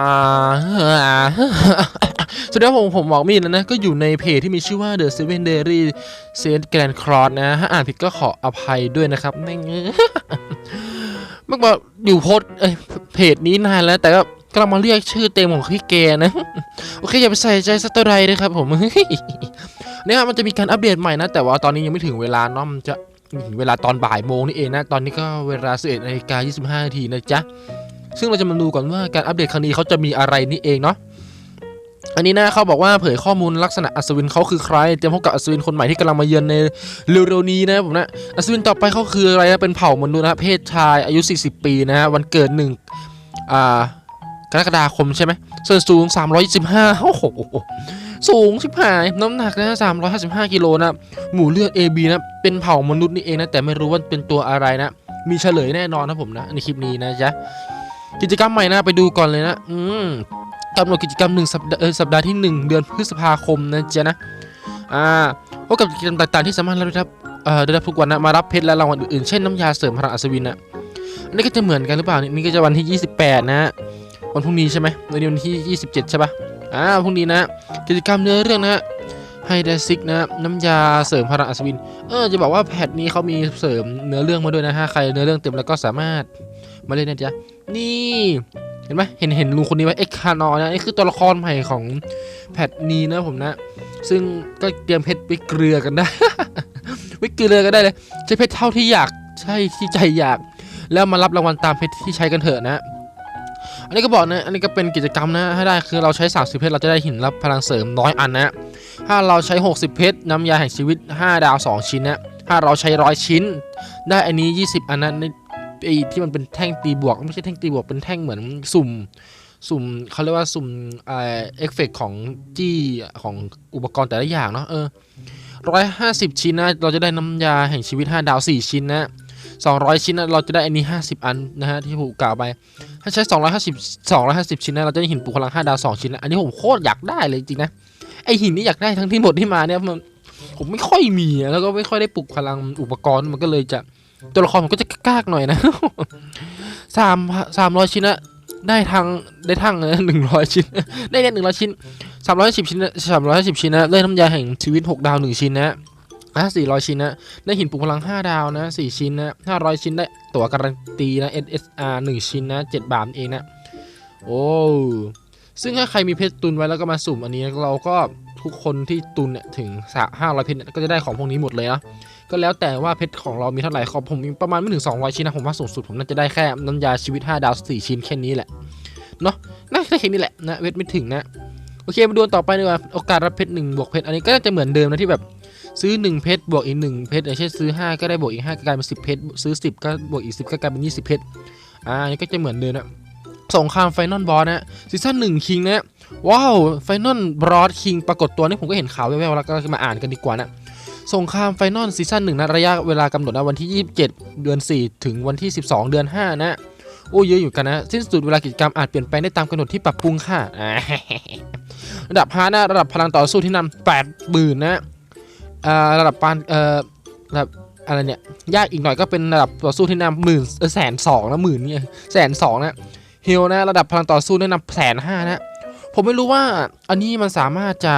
อ่าสุดท้ายผมผมบอกมีดแล้วนะ ก็อยู่ในเพจที่มีชื่อว่า The Seven Dairy Saint Grand Cross นะถ้าอ่านผิดก็ขออภัยด้วยนะครับแม่งเอ้ยเมื่อบอกอยู่โพสเอ้ยเพจนี้นานแล้ว แต่ก็กำลังมาเรียกชื่อเต็มของพี่แกนะ โอเคอย่าไปใส่ใจสักเท่าไรนะครับผมเนี่ยมันจะมีการอัปเดตใหม่นะ แต่ว่าตอนนี้ยังไม่ถึงเวลาเนาะมันจะเวลาตอนบ่ายโมงนี่เองนะ ตอนนี้ก็เวลา11นาฬิกา25นาทีนะจ๊ะ ซึ่งเราจะมาดูก่อนว่าการอัปเดตครั้งนี้เขาจะมีอะไรนี่เองเนาะอันนี้นะเขาบอกว่าเผยข้อมูลลักษณะอัศวินเขาคือใคร เตรียมพบกับอัศวินคนใหม่ที่กำลังมาเยือนในเร็วๆนี้นะผมนะอัศวินต่อไปเขาคืออะไรนะเป็นเผ่ามนุษย์นะเพศชายอายุ 40 ปีนะฮะวันเกิดหนึ่งอ่ากรกฎาคมใช่ไหมส่วนสูง 325โอ้โหสูงชิบหายน้ำหนักนะ355กิโลนะหมู่เลือด AB นะเป็นเผ่ามนุษย์นี่เองนะแต่ไม่รู้ว่าเป็นตัวอะไรนะมีเฉลยแน่นอนนะผมนะในคลิปนี้นะจ๊ะ กิจกรรมใหม่นะไปดูก่อนเลยนะอืมกำหนดกิจกรรมหนึ่งสัปดาห์เอ่อสัปดาห์ที่ 1 เดือนพฤษภาคมนะเจ๊นะอ่าพบกับกิจกรรมต่างๆที่สามารถรับได้รับเอ่อได้รับทุกวันนะมารับเพชรและรางวัลอื่นๆเช่นน้ำยาเสริมพลังอัศวินนะอันนี้ก็จะเหมือนกันหรือเปล่านี่นี่ก็จะวันที่ 28 นะวันพรุ่งนี้ใช่ไหมวันนี้วันที่ 27 ใช่ปะอ่าพรุ่งนี้นะ กิจกรรมเนื้อเรื่องนะไฮเดซิกนะน้ำยาเสริมพลังอัศวิน เออจะบอกว่าแพทนี้เขามีเสริมเนื้อเรื่องมาด้วยนะฮะใครเนื้อเรื่องเต็มแล้วก็สามารถ มาเล่นนะจ๊ะนี่ เห็นไหมเห็นเห็นลุงคนนี้ไหมเอ็กคานอนะนี่คือตัวละครใหม่ของแพทนี้นะผมนะ ซึ่งก็เตรียมเพชรไปเกลือกันได้ไปเกลือกันได้เลยใช้เพชรเท่าที่อยากใช่ที่ใจอยาก แล้วมารับรางวัลตามเพชรที่ใช้กันเถอะนะอันนี้ก็บอกนะ อันนี้ก็เป็นกิจกรรมนะให้ได้คือเราใช้ 30 เพชรเราจะได้หินรับพลังเสริมร้อยอันนะ ถ้าเราใช้ 60 เพชรน้ำยาแห่งชีวิต 5 ดาว 2 ชิ้นนะ ถ้าเราใช้ร้อยชิ้น ได้อันนี้ 20 อันนั้น ไอ้ที่มันเป็นแท่งตีบวก ไม่ใช่แท่งตีบวกเป็นแท่งเหมือนสุ่ม สุ่มเขาเรียกว่าสุ่มเอ่อเฟเฟกของจี้ของอุปกรณ์แต่ละอย่างเนาะเออร้อยห้าสิบชิ้นนะเราจะได้น้ำยาแห่งชีวิต 5 ดาว 4 ชิ้นนะสองร้อยชิ้นนะเราจะได้อันนี้ 50 อันนะฮะที่ผมกล่าวไป ถ้าใช้ 250 250 ชิ้นนะเราจะได้หินปลุกพลัง 5 ดาว 2 ชิ้นนะอันนี้ผมโคตรอยากได้เลยจริงนะไอหินนี่อยากได้ทั้งที่หมดที่มาเนี่ยมันผมไม่ค่อยมีแล้วก็ไม่ค่อยได้ปลุกพลังอุปกรณ์มันก็เลยจะ ตัวละครผมก็จะกากหน่อยนะสามสามร้อยชิ้นนะได้ทางได้ทั้งหนึ่งร้อยชิ้น ได้เนี่ยหนึ่งร้อยชิ้นสามร้อยสิบชิ้นสามร้อยสิบชิ้นนะได้น้ำยาแห่งชีวิตหกดาวหนึ่งชิ้นนะอะสี่ร้อยชิ้นนะได้หินปลุกพลังห้าดาวนะสี่ชิ้นนะห้าร้อยชิ้นได้ตั๋วการันตีนะ SSR หนึ่งชิ้นนะเจ็ดบาทเองนะโอ้ซึ่งถ้าใครมีเพชรตุนไว้แล้วก็มาสุ่มอันนี้เราก็ทุกคนที่ตุนเนี่ยถึงห้าร้อยเพชรเนี่ยก็จะได้ของพวกนี้หมดเลยนะ ก็แล้วแต่ว่าเพชรของเรามีเท่าไหร่ขอผมมีประมาณไม่ถึง 200 ชิ้นนะผมว่าสูงสุดผมน่าจะได้แค่น้ำยาชีวิต 5 ดาว 4 ชิ้นแค่นี้แหละเนาะน่าจะแค่นี้แหละนะเพชรไม่ถึงนะโอเคมาดูต่อไปดีกว่าโอกาสรับเพชร1บวกเพชรอันนี้ก็จะเหมือนเดิมนะที่แบบซื้อ 1 เพชรบวกอีก 1 เพชรอย่างเช่นซื้อ 5 ก็ได้บวกอีก 5ก็กลายเป็น 10 เพชรซื้อ 10 ก็บวกอีก 10 ก็กลายเป็น 20 เพชรอ่าอันนี้ก็จะเหมือนเดิมนะสงครามไฟนอลบอสนะซีซั่นหนึ่งคิงนะว้าวไฟนอลบอสคิงปรากฏตัวนี่ผมก็เห็นข่าวแว่วๆแล้วก็มาอ่านกันดีกว่านะ สงครามไฟนอลซีซั่นหนึ่งนะระยะเวลากำหนดนะวันที่ 27 เดือน 4 ถึงวันที่ 12 เดือน 5 นะ โอ้เยอะอยู่กันนะ สิ้นสุดเวลากิจกรรมอาจเปลี่ยนแปลงได้ตามกำหนดที่ปรับปรุงค่ะระดับฮาร์ดนะระดับพลังต่อสู้ที่นำ8หมื่นนะระดับปานเอ่อระดับอะไรเนี่ยยากอีกหน่อยก็เป็นระดับต่อสู้ที่นำหมื่นแสนสองนะหมื่นเนี่ยแสนสองนะเฮลนะระดับพลังต่อสู้แนะนำแสนห้านะผมไม่รู้ว่าอันนี้มันสามารถจะ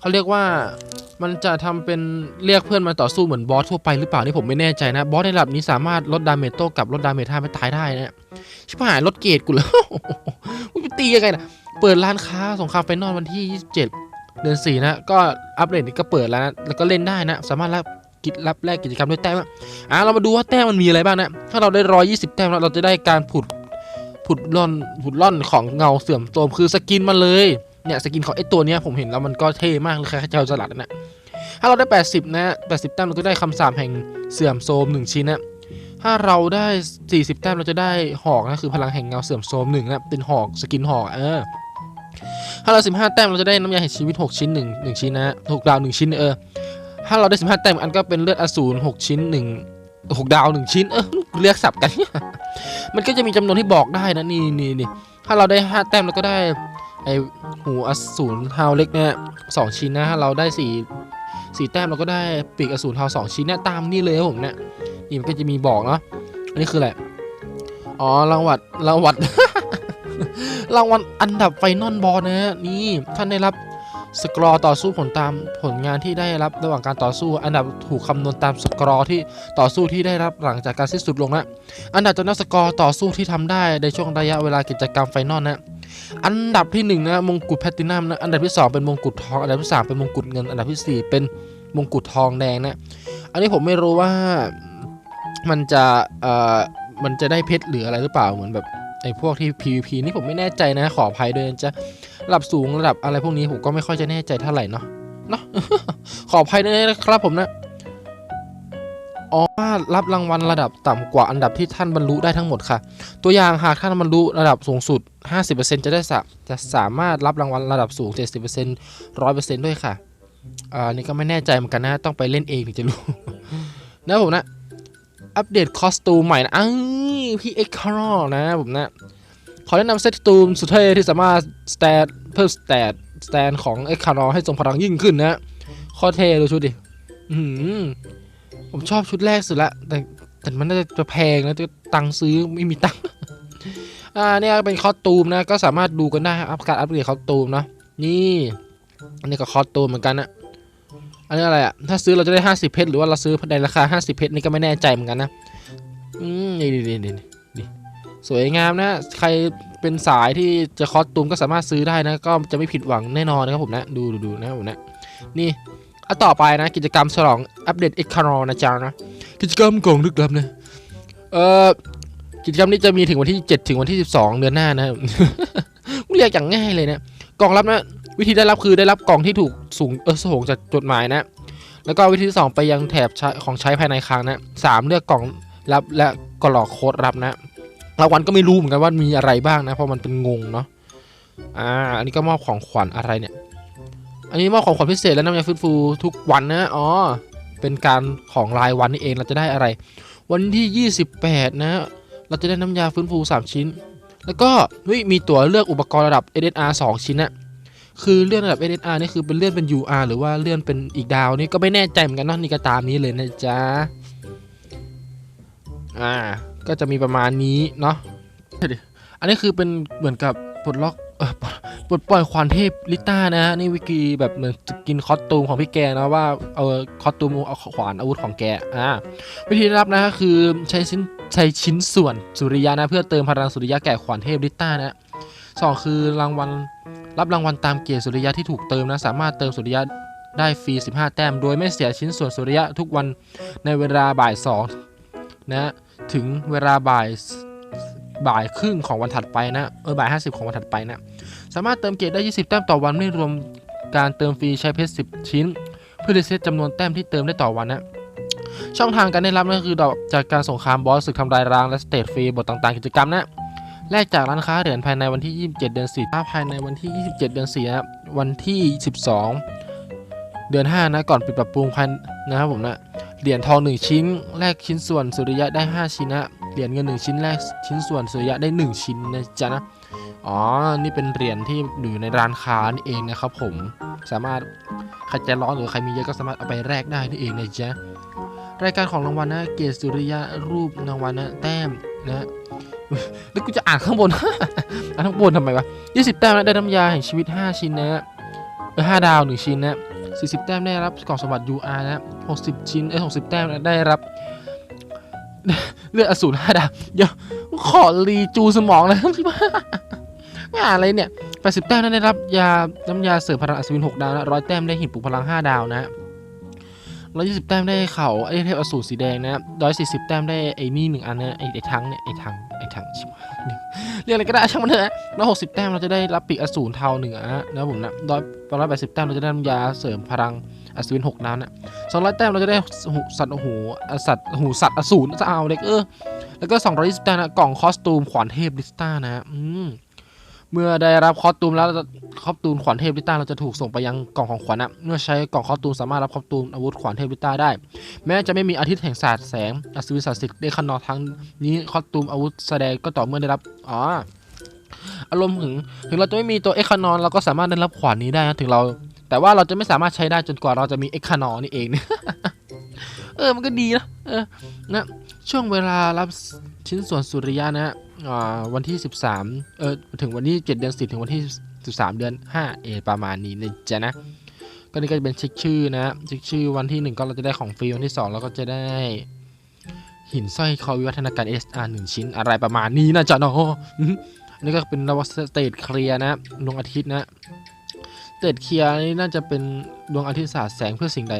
เขาเรียกว่า มันจะทำเป็นเรียกเพื่อนมาต่อสู้เหมือนบอสทั่วไปหรือเปล่านี่ผมไม่แน่ใจนะ บอสในระดับนี้สามารถลดดาเมจโต้กับลดดาเมจท่าไม่ตายได้นะชิบหายลดเกรดกูเลยกูจะตียังไงนะเปิดร้านค้าสงครามไฟนอลวันที่ 27 เดือน4นะก็อัปเดตนี้ก็เปิดแล้วนะแล้วก็เล่นได้นะ สามารถรับกิจรับแลกกิจกรรมด้วยแต้มอะอะเรามาดูว่าแต้มมันมีอะไรบ้างนะ ถ้าเราได้ 120 แต้มแล้วเราจะได้การผุดผุดล่อนผุดล่อนของเงาเสื่อมโทรมคือสกินมาเลย เนี่ยสกินของไอ้ตัวเนี้ยผมเห็นแล้วมันก็เท่มากเลยครๆจะเอาสลัดนะถ้าเราได้ 80 นะ80แต้มเราก็ได้คำสาปแห่งเสื่อมโทม1ชิ้นนะถ้าเราได้ 40 แต้มเราจะได้หอกนะคือพลังแห่งเงาเสื่อมโทม1นะเป็นหอกสกินหอกเออถ้าเรา 15 แต้มเราจะได้น้ำยาแห่งชีวิต 6 ชิ้น 1 1ชิ้นนะ6ดาว 1 ชิ้นเออถ้าเราได้ 15 แต้มอันก็เป็นเลือดอสูร6ชิ้น 1 6 ดาว 1 ชิ้นเออเรียกสับกัน มันก็จะมีจำนวนที่บอกได้นะนี่นี่นี่ถ้าเราได้ 5 แต้มเราก็ได้ ไอหูอสูรฮาวเล็กเนี่ยสองชิ้นนะเราได้สี่สี่แต้มเราก็ได้ปีกอสูรเทาสองชิ้นเนี่ยตามนี่เลยผมเนี่ยนี่มันก็จะมีบอกเนาะอันนี้คืออะไรอ๋อรางวัลรางวัลรางวัลอันดับไฟนอลบอลนะฮะนี่ท่านได้รับสกอร์ต่อสู้ผลตามผลงานที่ได้รับระหว่างการต่อสู้ อันดับถูกคำนวณตามสกอร์ที่ต่อสู้ที่ได้รับหลังจากการสิ้นสุดลงนะอันดับจากนักสกอร์ต่อสู้ที่ทำได้ในช่วงระยะเวลากิจกรรมไฟนอลนะ อันดับที่หนึ่งนะมงกุฎแพตตินัมนะอันดับที่สองเป็นมงกุฎทอง อันดับที่สามเป็นมงกุฎเงิน อันดับที่สี่เป็นมงกุฎทองแดงนะ อันนี้ผมไม่รู้ว่ามันจะเอ่อมันจะได้เพชรหรืออะไรหรือเปล่าเหมือนแบบไอ้พวกที่ PVP นี่ผมไม่แน่ใจนะขออภัยด้วยนะจะระดับสูงระดับอะไรพวกนี้ผมก็ไม่ค่อยจะแน่ใจเท่าไหร่เนาะเนาะขออภัยด้วยนะครับผมนะ อ๋อว่ารับรางวัลระดับต่ำกว่าอันดับที่ท่านบรรลุได้ทั้งหมดค่ะ ตัวอย่างหากท่านบรรลุระดับสูงสุด 50%จะได้สะจะสามารถรับรางวัลระดับสูง 70% 100%ด้วยค่ะอ่านี่ก็ไม่แน่ใจเหมือนกันนะ ต้องไปเล่นเองถึงจะรู้นะผมนะ อัปเดตคอสตูมใหม่นะอ้าวพี่เอ็กคาร์นะผมนะ ขอแนะนำเซตตูมสุดเท่ที่สามารถสแตทเพิ่มสแตทสแตนของเอ็กคารอให้ทรงพลังยิ่งขึ้นนะข้อเท่ดูชุดดิ อื้อหือ ผมชอบชุดแรกสุดละ แต่แต่มันน่าจะแพงนะจะตังค์ซื้อไม่มีตังค์อ่าเนี่ยเป็นคอสตูมนะ ก็สามารถดูกันได้อัพการอัปเกรดคอสตูมเนาะนี่อันนี้ก็คอสตูมเหมือนกันนะอันนี้อะไรอะถ้าซื้อเราจะได้ 50 เพชรหรือว่าเราซื้อในราคา 50 เพชรนี่ก็ไม่แน่ใจเหมือนกันนะอืมนี่นี่นี่นี่สวยงามนะ ใครเป็นสายที่จะคอสตูมก็สามารถซื้อได้นะ ก็จะไม่ผิดหวังแน่นอนนะครับผมนะ ดูดูดูนะครับผมนะ นี่ อต่อไปนะ กิจกรรมฉลองอัปเดตเอ็กคารอนะจ๊ะนะ กิจกรรมกล่องลึกลับนะเอ่อกิจกรรมนี้จะมีถึงวันที่ 7 ถึงวันที่ 12 เดือนหน้านะเรียกอย่างง่ายเลยนะกล่องรับนะ วิธีได้รับคือได้รับกล่องที่ถูกสูงเออส่งจากจดหมายนะ แล้วก็วิธีที่สองไปยังแถบของใช้ภายในคลังนะสามเลือกกล่องรับและกรอกโค้ดรับนะรางวัลก็ไม่รู้เหมือนกันว่ามีอะไรบ้างนะ เพราะมันเป็นงงเนาะอ่าอันนี้ก็มอบของขวัญอะไรเนี่ย อันนี้มอบของขวัญพิเศษและน้ำยาฟื้นฟูทุกวันนะ อ๋อ เป็นการของรายวันนี่เองเราจะได้อะไร วันที่ 28 นะ เราจะได้น้ำยาฟื้นฟู 3 ชิ้น แล้วก็เฮ้ยมีตั๋วเลือกอุปกรณ์ระดับ SSR 2 ชิ้นนะคือเลื่อนระดับ SSR นี่คือเป็นเลื่อนเป็น UR หรือว่าเลื่อนเป็นอีกดาวนี่ก็ไม่แน่ใจเหมือนกันเนาะนี่ก็ตามนี้เลยนะจ๊ะ อ่า ก็จะมีประมาณนี้เนาะ อันนี้คือเป็นเหมือนกับปลดล็อก เออปลด ปล่อยควานเทพลิต้านะฮะนี่วิกีแบบเหมือนจะกินคอสตูมของพี่แกนะว่าเอาคอสตูมเอาขวานอาวุธของแกอ่าวิธีรับนะฮะคือใช้ชิ้นใช้ชิ้นส่วนสุริยะนะเพื่อเติมพลังสุริยะแก่ขวานเทพลิต้านะสองคือรางวัลรับรางวัลตามเกียรติสุริยะที่ถูกเติมนะสามารถเติมสุริยะได้ฟรี 15 แต้ม โดยไม่เสียชิ้นส่วนสุริยะทุกวันในเวลาบ่ายสองนะถึงเวลาบ่ายบ่ายครึ่งของวันถัดไปนะเออบ่ายห้าสิบของวันถัดไปนะ สามารถเติมเกรดได้ 20 แต้มต่อวันไม่รวมการเติมฟรีใช้เพชร 10 ชิ้น เพื่อรีเซ็ตจำนวนแต้มที่เติมได้ต่อวันนะช่องทางการได้รับนั่นก็คือดอกจากการสงครามบอสศึกทำลายร้างและสเตทฟรีบทต่างๆ กิจกรรมนะแลกจากร้านค้าเหรียญภายในวันที่ 27 เดือน4ถ้าภายในวันที่ 27 เดือน4นะวันที่ 12 เดือน 5 นะก่อนปิดปรับปรุงพันนะครับผมนะเหรียญทอง 1 ชิ้น แลกชิ้นส่วนสุริยะได้ 5 ชิ้นนะเหรียญเงิน 1 ชิ้นแลกชิ้นส่วนสุริยะได้ 1 ชิ้นนะจ๊ะนะ อ๋อ นี่เป็นเหรียญที่อยู่ในร้านค้านี่เองนะครับผม สามารถใครใจะร้อนหรือใครมีเยอะก็สามารถเอาไปแลกได้นี่เองนะจ๊ะ รายการของรางวัลนะ เกรดสุริยะรูปรางวัลนะแต้มนะแล้วกูจะอ่านข้างบน อ่านข้างบนทำไมวะ20แต้มนะได้น้ำยาแห่งชีวิต 5 ชิ้นนะเออ5ดาว1ชิ้นนะ40แต้มได้รับกล่องสมบัติ UR นะ60ชิ้นเอ้ย60แต้มนะได้รับ เลือดอสูร5ดาวเดี๋ยวขอรีจูสมองเลยงา อะไรเนี่ย80แต้มนั้นได้รับยาน้ำยาเสริมพลังอัศวิน6ดาวนะ100แต้มได้หินปลุกพลัง5ดาวนะ120แต้มได้เขาไอ้เทพอสูรสีแดงนะ140แต้มได้ไอ้นี่หนึ่งอันนะไอ้ไอ้ทั้งเนี่ยไอ้ทั้งไอ้ทั้งชิบหายเรียกอะไรก็ได้ช่างมันเถอะ160แต้มเราจะได้รับปีกอสูรเทาหนึ่งอันะนะผมนะ100 180แต้มเราจะได้น้ำยาเสริมพลังอัศวิน6ดาวนะ200แต้มเราจะได้สัตว์หูสัตว์หูสัตว์อสูรจะเอาเด็กเออแล้วก็220แต้มนะกล่องคอสตูมขวานเทพลิสต้านะอืม เมื่อได้รับคอสตูมแล้วคอสตูมขวานเทพลิต้าเราจะถูกส่งไปยังกล่องของขวัญนะเมื่อใช้กล่องคอสตูมสามารถรับคอสตูมอาวุธขวานเทพลิต้าได้ แม้จะไม่มีอาทิตย์แห่งศาสตร์แสงอัศวินศักดิ์สิทธิ์ได้ขนอทั้งนี้คอสตูมอาวุธแสดงก็ต่อเมื่อได้รับอ๋ออารมณ์ถึงถึงเราจะไม่มีตัวเอ็กคานอนเราก็สามารถได้รับขวานนี้ได้นะถึงเรา แต่ว่าเราจะไม่สามารถใช้ได้จนกว่าเราจะมีเอ็กคานอนนี่เองโเออมันก็ดีนะเออนะช่วงเวลารับ ชิ้นส่วนสุริยะนะอ่าวันที่ 13 เออถึงวันที่ 7 เดือน 10 ถึงวันที่ 13 เดือน 5 เอ ประมาณนี้นะจ๊ะนะ ก็นี่ก็จะเป็นเช็คชื่อนะเช็คชื่อวันที่ 1 ก็เราจะได้ของฟรีวันที่2แล้วก็จะได้ หินสร้อยคอวิวัฒนาการ SR 1 ชิ้นอะไรประมาณนี้นะจ๊ะเนาะอืมอันนี้ก็เป็นนวสเตทเคลียนะดวงอาทิตย์นะสเตทเคลียนี่น่าจะเป็นดวงอาทิตย์สาดแสงเพื่อสิ่งใด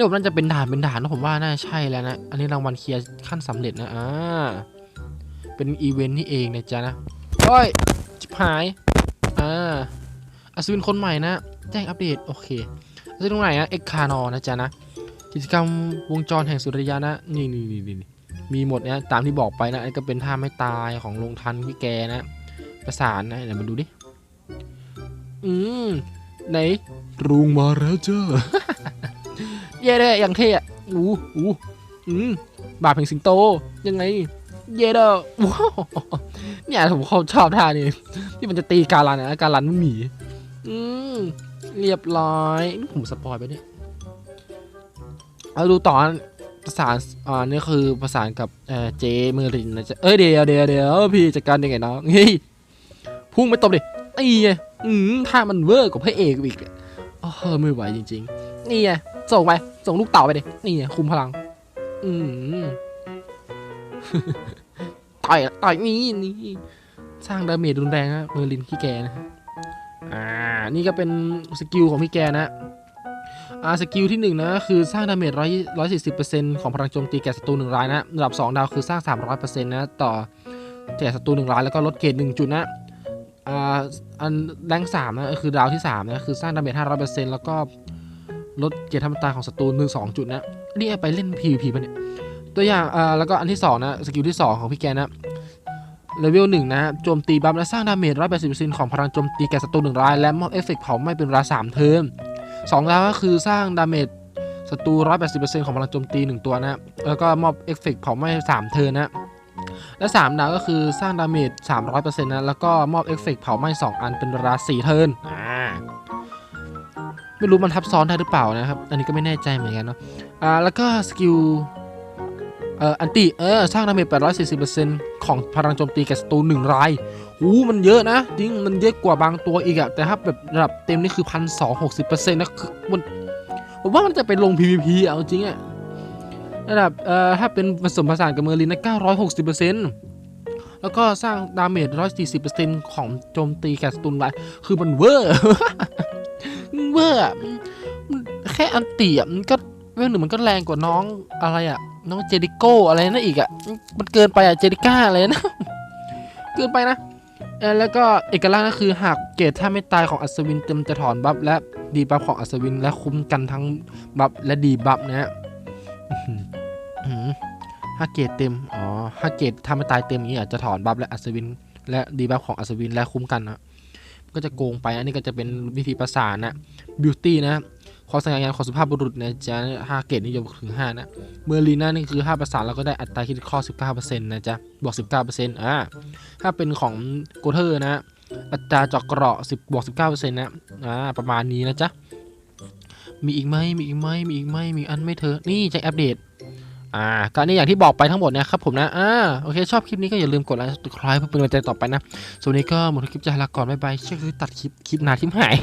เดี๋ยวน่าจะเป็นด่านเป็นด่านนะผมว่าน่าใช่แล้วนะ อันนี้รางวัลเคลียร์ขั้นสำเร็จนะอ่าเป็นอีเวนต์นี่เองนะจ๊ะนะโอ้ยชิบหายอ่าอัศวินคนใหม่นะ แจ้งอัปเดตโอเคอัศวินคนใหม่นะเอ็กคานอนะจ๊ะนะกิจกรรมวงจรแห่งสุริยะนะนี่นี่นี่นี่มีหมดนะตามที่บอกไปนะอันนี้ก็เป็นท่าไม่ตายของลงทันพี่แกนะประสานนะเดี๋ยวมาดูดิอืมไหนรุงมาแล้วเจ้า เย่เลยอย่างเท่อะอู้อู้อืมบาปแห่งสิงโต ยังไง เย่เด้อว้าวเนี่ยผมเขาชอบท่านี้ที่มันจะตีการันนะการันมันหมีอืมเรียบร้อยนี่ผมสปอยไปเนี่ยเอาดูต่อประสานอ่านี่คือประสานกับเอ่อเจเมอรินนะจ๊ะเอ้ยเดี๋ยวเดี๋ยวเดี๋ยวพี่จัดการยังไงน้องเฮ้ยพุ่งไปตบดิตีไงอืมถ้ามันเวอร์กว่าพระเอกอีก อะโอ้โหไม่ไหวจริง ๆ นี่ไงส่งไป ส่งลูกเต่าไปดิ นี่ไงคุมพลัง อืมต่อยต่อยนี่นี่สร้างดาเมจรุนแรงนะเมอรินพี่แกนะอ่า นี่ก็เป็นสกิลของพี่แกนะอ่าสกิลที่1นะคือสร้างดาเมจร้อยร้อยสี่สิบเปอร์เซ็นต์ของพลังโจมตีแก่ศัตรูหนึ่งรายนะระดับ 2 ดาวคือสร้าง 300เปอร์เซ็นต์นะต่อแก่ศัตรูหนึ่งรายแล้วก็ลดเกรดหนึ่งจุดนะ อ่าอันแรงสามนะคือดาวที่3นะคือสร้างดาเมจห้าร้อยเปอร์เซ็นต์แล้วก็ลดเกียรดธรรมตาของศัตรูหนึ่งสองจุดนะนี่ไปเล่น PVP ป่ะเนี่ยตัวอย่างอ่าแล้วก็อันที่2นะสกิลที่ 2 ของพี่แกนะเลเวลหนึ่งนะโจมตีบัฟและสร้างดาเมจร้อยแปดสิบเปอร์เซ็นต์ของพลังโจมตีแก่ศัตรูหนึ่งรายและมอบเอฟเฟกต์เผาไหม้เป็นเวลาสามเทิร์นสองดาวก็คือสร้างดาเมจศัตรู180%ของพลังโจมตี1ตัวนะแล้วก็มอบเอฟเฟกต์เผาไหม้3เทิร์นนะ และ3ดาวก็คือสร้างดาเมจ300%นะแล้วก็มอบเอฟเฟกต์เผาไหม้2 อันเป็นเวลา4เทิร์นอ่าไม่รู้มันทับซ้อนได้หรือเปล่านะครับ อันนี้ก็ไม่แน่ใจเหมือนกันเนาะอ่าแล้วก็สกิลเอ่ออันติเออสร้างดาเมจ840%ของพลังโจมตีแก่ศัตรู1รายอู้มันเยอะนะจริงมันเยอะกว่าบางตัวอีกอะแต่ถ้าแบบระดับเต็มนี่คือพันสองหกสิบเปอร์เซ็นต์นะคือมันผมว่ามันจะไปลง PVP เอาจริงอะ ระดับเอ่อถ้าเป็นผสมผสานกับเมอร์ลินนะเก้าร้อยหกสิบเปอร์เซ็นต์แล้วก็สร้างดาเมจร้อยสี่สิบเปอร์เซ็นต์ของโจมตีแกสตุนไว้คือมันเวอร์เวอร์แค่อันตีอะมันก็เวลหนึ่งมันก็แรงกว่าน้องอะไรอะน้องเจดิโก้อะไรนั่นอีกอะมันเกินไปอะเจดิก้าอะไรนะ เกินไปนะแล้วก็เอกลักษณ์ก็คือหากเกรดถ้าไม่ตายของอัศวินเต็มจะถอนบัฟและดีบัฟของอัศวินและคุ้มกันทั้งบัฟและดีบัฟนะฮะ หืออื้าเกรดเต็ม อ๋อถ้าเกรดถ้าไม่ตายเต็มอย่างนี้อาจจะถอนบัฟและอัศวิน และดีบัฟของอัศวินและคุ้มกันนะก็จะโกงไปอันนี้ก็จะเป็นวิธีประสานนะบิวตี้นะความสง่างามของสุภาพบุรุษนะจ๊ะห้าเกรดนิยมถึงห้านะ เมอร์ลีน่านี่คือห้าประสานแล้วก็ได้อัตราคิดข้อ19%นต์นะจ๊ะบวก19%อ่าถ้าเป็นของโกเทอร์นะอัตราจาะเกราะ10บวก19%นะอ่าประมาณนี้นะจ๊ะมีอีกไหมมีอีกไหมมีอีกไหมมีอันไม่เธอ นี่จะอัปเดต อ่าการนี้อย่างที่บอกไปทั้งหมดนะครับผมนะอ่าโอเคชอบคลิปนี้ก็อย่าลืมกดไลค์ subscribe เพื่อเป็นกำลังใจต่อไปนะส่วนนี้ก็หมดคลิปจะลาก่อนบ๊ายบายเชื่อคือตัดคลิปคลิปนาทิมหาย